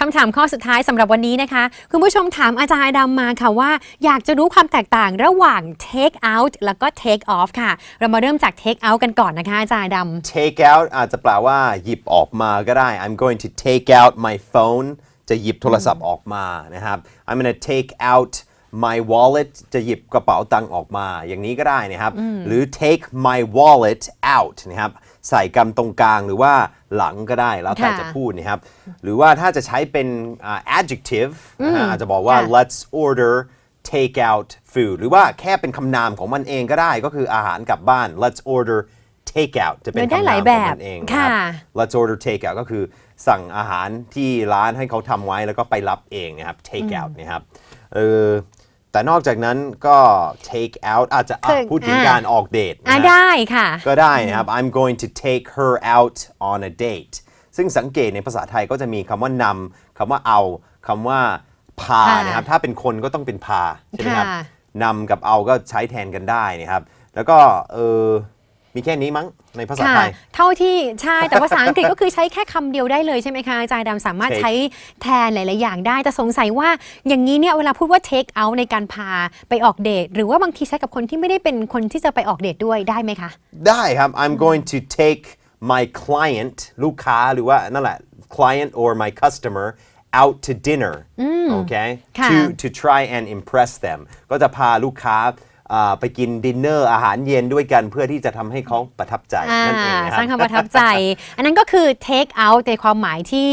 คำถามข้อสุดท้ายสำหรับวันนี้นะคะ คุณผู้ชมถามอาจารย์ดำมาค่ะว่า อยากจะรู้ความแตกต่างระหว่าง take out แล้วก็ take off ค่ะ เรามาเริ่มจาก take out กันก่อนนะคะ อาจารย์ดำ take out อาจจะแปลว่าหยิบออกมาก็ได้ I'm going to take out my phone จะหยิบโทรศัพท์ออกมานะครับ I'm gonna take out my wallet จะหยิบกระเป๋าตังค์ออกมาอย่างนี้ก็ได้นะครับ หรือ take my wallet out นะครับใส่กำตรงกลางหรือว่าหลังก็ได้แล้วแต่ค่ะจะพูดนะครับ หรือว่าถ้าจะใช้เป็นอ่า adjective นะฮะอาจจะบอกว่าค่ะ let's order take out food หรือว่าแค่เป็นคำนามของมันเองก็ได้ก็คืออาหารกลับบ้าน let's order take out จะเป็นได้คำหนาลายมขแบองบมันเองนะครับค่ะ let's order take out ก็คือสั่งอาหารที่ร้านให้เขาทำไว้แล้วก็ไปรับเองนะครับ take out นะครับเออ แต่นอกจากนั้นก็ take out อาจจะอะคือพูดถึงอะ การออกเดทนะอะฮะ ได้ค่ะ ก็ได้นะครับ I'm going to take her out on a date ซึ่งสังเกตในภาษาไทยก็จะมีคำว่านำคำว่าเอาคำว่าพาค่ะนะครับ ถ้าเป็นคนก็ต้องเป็นพาใช่ไหมครับค่ะ นำกับเอาก็ใช้แทนกันได้นะครับ แล้วก็เออ มีแค่นี้มั้งในภาษาค่ะไทย เท่าที่ใช่แต่ภาษาอังกฤษก็คือใช้แค่คำเดียวได้เลยใช่ไหมคะอาจารย์ดำสามารถ Take ใช้แทนหลาย ๆ อย่างได้ แต่สงสัยว่าอย่างนี้เนี่ยเวลาพูดว่า take out ในการพาไปออกเดทหรือว่าบางทีใช้กับคนที่ไม่ได้เป็นคนที่จะไปออกเดทด้วยได้ไหมคะ ได้ครับ I'm going to take my client ลูกค้าหรือว่านั่นแหละ client or my customer out to dinner okay ค่ะ to to try and impress them ก็จะพาลูกค้า อ่าไปกินดินเนอร์อาหารเย็นด้วยกันเพื่อที่จะทำให้เขาประทับใจอ่านั่นเองนะคสรัร้างบความประทับใจ อันนั้นก็คือ take out ในความหมายที่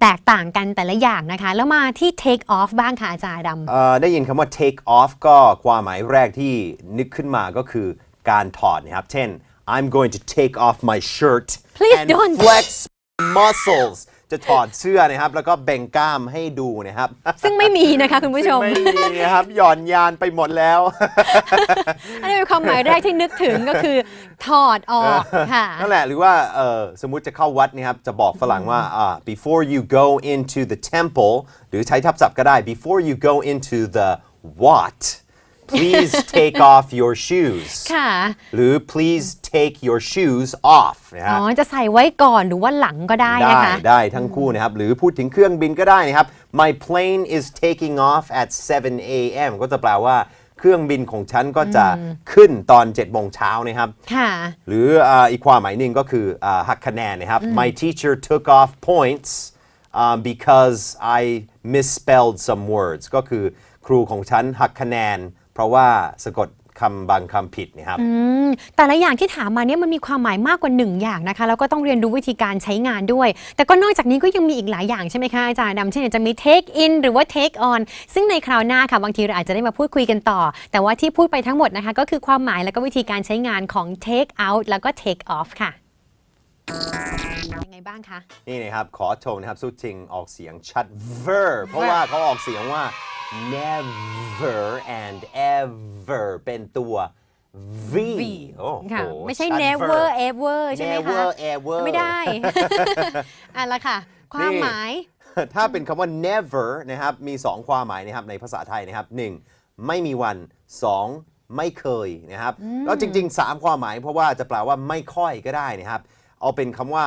แตกต่างกันแต่ละอย่างนะคะ แล้วมาที่ take off บ้างค่ะอาจารย์ดำ เอ่อได้ยินคำว่า take off ก็ความหมายแรกที่นึกขึ้นมาก็คือการถอดนะครับ เช่น I'm going to take off my shirt Please and don't. flex muscles จะถอดเสื้อนะครับ แล้วก็แบ่งกล้ามให้ดูนะครับ ซึ่งไม่มีนะคะคุณผู้ชม ไม่มีนะครับหย่อนยานไปหมดแล้ว อันนี้เป็นความหมายแรกที่นึกถึงก็คือถอดออกค่ะ นั่นแหละหรือว่าเอ่อสมมุติจะเข้าวัดนะครับ จะบอกฝรั่งว่าอ่า before you go into the temple หรือใช้ทับศัพท์ก็ได้ before you go into the what please take off your shoes ค่ะ หรือ please take your shoes off นะฮะอ๋อจะใส่ไว้ก่อนหรือว่าหลังก็ได้ได้นะคะ ได้ทั้งคู่นะครับ หรือพูดถึงเครื่องบินก็ได้นะครับ my plane is taking off at 7 a.m. ก็จะแปลว่าเครื่องบินของฉันก็จะขึ้นตอน7โมงเช้านะครับ ค่ะ หรืออ่าอีกความหมายหนึ่งก็คืออาหักคะแนนนะครับ my teacher took off points um, because I misspelled some words ก็คือครูของฉันหักคะแนน เพราะว่าสะกดคำบางคำผิดนะครับแต่ละอย่างที่ถามมาเนี่ยมันมีความหมายมากกว่าหนึ่งอย่างนะคะแล้วก็ต้องเรียนรู้วิธีการใช้งานด้วย แต่ก็นอกจากนี้ก็ยังมีอีกหลายอย่างใช่ไหมคะอาจารย์ดำเช่นจะมี take in หรือว่า take on ซึ่งในคราวหน้าค่ะบางทีเราอาจจะได้มาพูดคุยกันต่อ แต่ว่าที่พูดไปทั้งหมดนะคะ ก็คือความหมายแล้วก็วิธีการใช้งานของ take out แล้วก็ take off ค่ะยังไงบ้างคะ นี่นะครับ ขอชมนะครับสู้จริงออกเสียงชัด ver เพราะว่าเขาออกเสียงว่า never and ever เป็นตัว v โอ้โหค่ะไม่ใช่ ชัด never ver ever ใช่ไหมคะ never ever ไม่ได้ อะละค่ะ ความหมาย ถ้าเป็นคำว่า never นะครับ มี 2 ความหมายนะครับในภาษาไทยนะครับ 1. ไม่มีวัน 2. ไม่เคยนะครับ แล้วจริง ๆ 3 ความหมายเพราะว่าจะแปลว่าไม่ค่อยก็ได้นะครับ เอาเป็นคำว่า